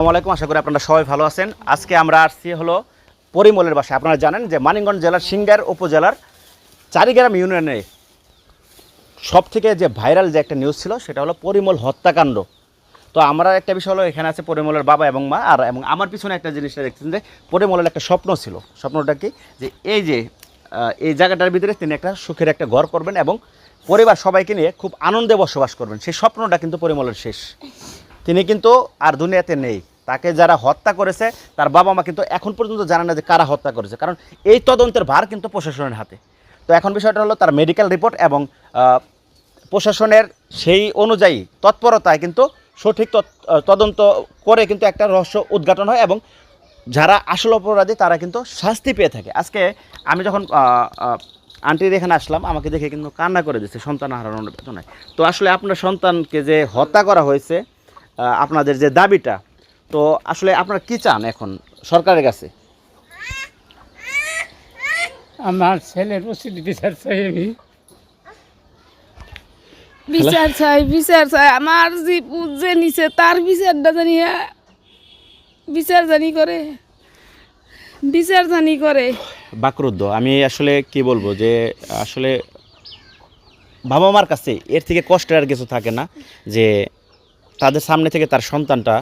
আসসালামু আলাইকুম, আশা করি আপনারা সবাই ভালো আছেন। আজকে আমরা আসছি হলো পরিমলের বাসায়। আপনারা জানেন যে মানিকগঞ্জ জেলার সিঙ্গার উপজেলার চারিগ্রাম ইউনিয়নে সব থেকে যে ভাইরাল যে একটা নিউজ ছিল, সেটা হলো পরিমল হত্যাকাণ্ড। তো আমরা একটা বিষয় হলো, এখানে আছে পরিমলের বাবা এবং মা, আর এবং আমার পিছনে একটা জিনিসটা দেখছেন যে, পরিমলের একটা স্বপ্ন ছিল। স্বপ্নটা কি? যে এই যে এই জায়গাটার ভিতরে তিনি একটা সুখের একটা ঘর করবেন এবং পরিবার সবাইকে নিয়ে খুব আনন্দে বসবাস করবেন। সেই স্বপ্নটা কিন্তু পরিমলের শেষ। তিনি কিন্তু আর দুনিয়াতে নেই। তাকে যারা হত্যা করেছে, তার বাবা মা কিন্তু এখন পর্যন্ত জানে না যে কারা হত্যা করেছে। কারণ এই তদন্তের ভার কিন্তু প্রশাসনের হাতে। তো এখন বিষয়টা হলো তার মেডিকেল রিপোর্ট এবং প্রশাসনের সেই অনুযায়ী তৎপরতায় কিন্তু সঠিক তদন্ত করে কিন্তু একটা রহস্য উদ্ঘাটন হয় এবং যারা আসল অপরাধী তারা কিন্তু শাস্তি পেয়ে থাকে। আজকে আমি যখন আন্টির এখানে আসলাম, আমাকে দেখে কিন্তু কান্না করে দিচ্ছে সন্তান হারানোর বেদনায় তো আসলে আপনার সন্তানকে যে হত্যা করা হয়েছে আপনাদের যে দাবিটা তো আসলে আপনারা কি চান এখন সরকারের কাছে? আমার ছেলের উচিত বিচার চাই আমি। বিচার চাই বিচার চাই। আমার যে যে নিছে তার বিচারটা জানি বিচার জানি করে। বিচার জানি করে। বাকরুদ্ধ আমি আসলে কি বলব যে আসলে বাবা মার কাছে এর থেকে কষ্টের আর কিছু থাকে না যে তাদের সামনে থেকে তার সন্তানটা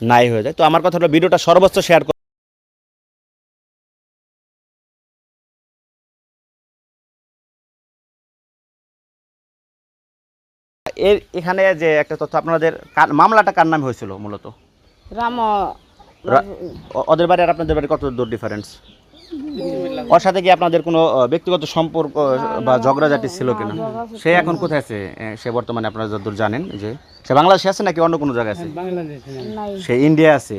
নাই হয়ে যায়। তো আমার কথা হলো ভিডিওটা সর্বোচ্চ শেয়ার এর এখানে যে একটা তথ্য আপনাদের মামলাটা কার নামে হয়েছিল মূলত? রাম ওদের বাড়ি আর আপনাদের বাড়ি কত দূর ডিফারেন্স ওর সাথে কি আপনাদের কোনো ব্যক্তিগত সম্পর্ক বা ঝগড়াঝাটি ছিল কিনা? সে এখন কোথায় আছে? সে বর্তমানে আপনারা যতদূর জানেন যে সে বাংলাদেশে আছে নাকি অন্য কোনো জায়গায় আছে। নাই। সে ইন্ডিয়া আছে।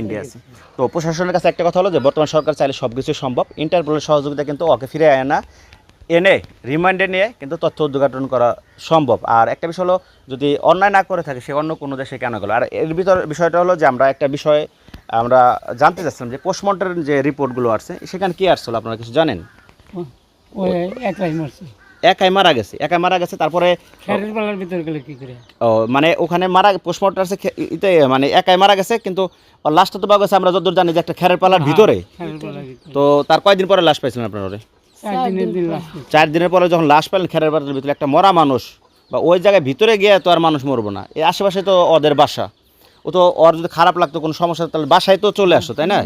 ইন্ডিয়া আছে। তো প্রশাসনের কাছে একটা কথা হলো যে বর্তমান সরকার চাইলে সব কিছু সম্ভব। ইন্টারপোলের সহযোগিতা কিন্তু ওকে ফিরে আয় না। এনে রিমান্ডে নিয়ে কিন্তু তথ্য উদ্ঘাটন করা সম্ভব। আর একটা বিষয় হলো যদি অন্যায় না করে থাকে সে অন্য কোনো দেশে কেন গেল? আর এর ভিতর বিষয়টা হলো যে আমরা একটা বিষয় আমরা জানতে চাচ্ছিলাম যে পোস্টমর্টের যে রিপোর্টগুলো আসছে সেখানে কি আসছিল আপনারা কিছু জানেন? মরছে। একাই মারা গেছে একাই মারা গেছে তারপরে পালার ভিতরে গেলে কি করে? ও মানে ওখানে মারা পোস্টমর্টম আছে ইতে মানে একাই মারা গেছে কিন্তু লাস্টে তো পাওয়া গেছে আমরা যতদূর জানি যে একটা খেরের পালার ভিতরে। খেরের পালার ভিতরে। তো তার কয়দিন পরে লাশ পাইছিলেন আপনারা ওরে? চার দিনের চার দিনের পরে যখন লাশ পেলেন খেরের পালার ভিতরে একটা মরা মানুষ বা ওই জায়গায় ভিতরে গিয়ে তো আর মানুষ মরবো না। এই আশেপাশে তো ওদের বাসা। ও তো ওর যদি খারাপ লাগতো কোনো সমস্যা তাহলে বাসায় তো চলে আসতো তাই না?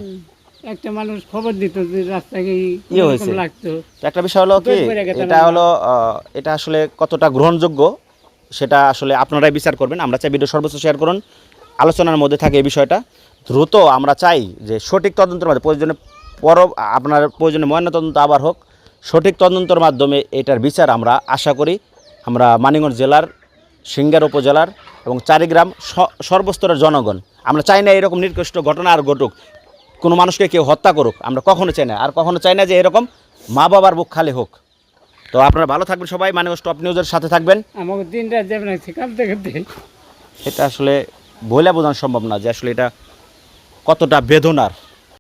একটা মানুষ খবর দিত যে রাস্তায় গিয়ে ইয়ে হয়েছে। লাগতো। তো একটা বিষয় হলো কি এটা হলো এটা আসলে কতটা গ্রহণযোগ্য সেটা আসলে আপনারাই বিচার করবেন। আমরা চাই ভিডিও সর্বোচ্চ শেয়ার করুন। আলোচনার মধ্যে থাকে এই বিষয়টা। দ্রুত আমরা চাই যে সঠিক তদন্তের মাধ্যমে প্রয়োজনে পর আপনার প্রয়োজনে ময়না তদন্ত আবার হোক সঠিক তদন্তের মাধ্যমে এটার বিচার আমরা আশা করি। আমরা মানিগঞ্জ জেলার সিঙ্গার উপজেলার এবং চারিগ্রাম সর্বস্তরের জনগণ। আমরা চাই না এরকম নির্দিষ্ট ঘটনা আর ঘটুক। কোনো মানুষকে কেউ হত্যা করুক আমরা কখনো চাই না। আর কখনো চাই না যে এরকম মা বাবার বুক খালি হোক। তো আপনারা ভালো থাকবেন সবাই। মানে টপ নিউজের সাথে থাকবেন। আমাকে এটা আসলে বলে বোঝানো সম্ভব না যে আসলে এটা কতটা বেদনার।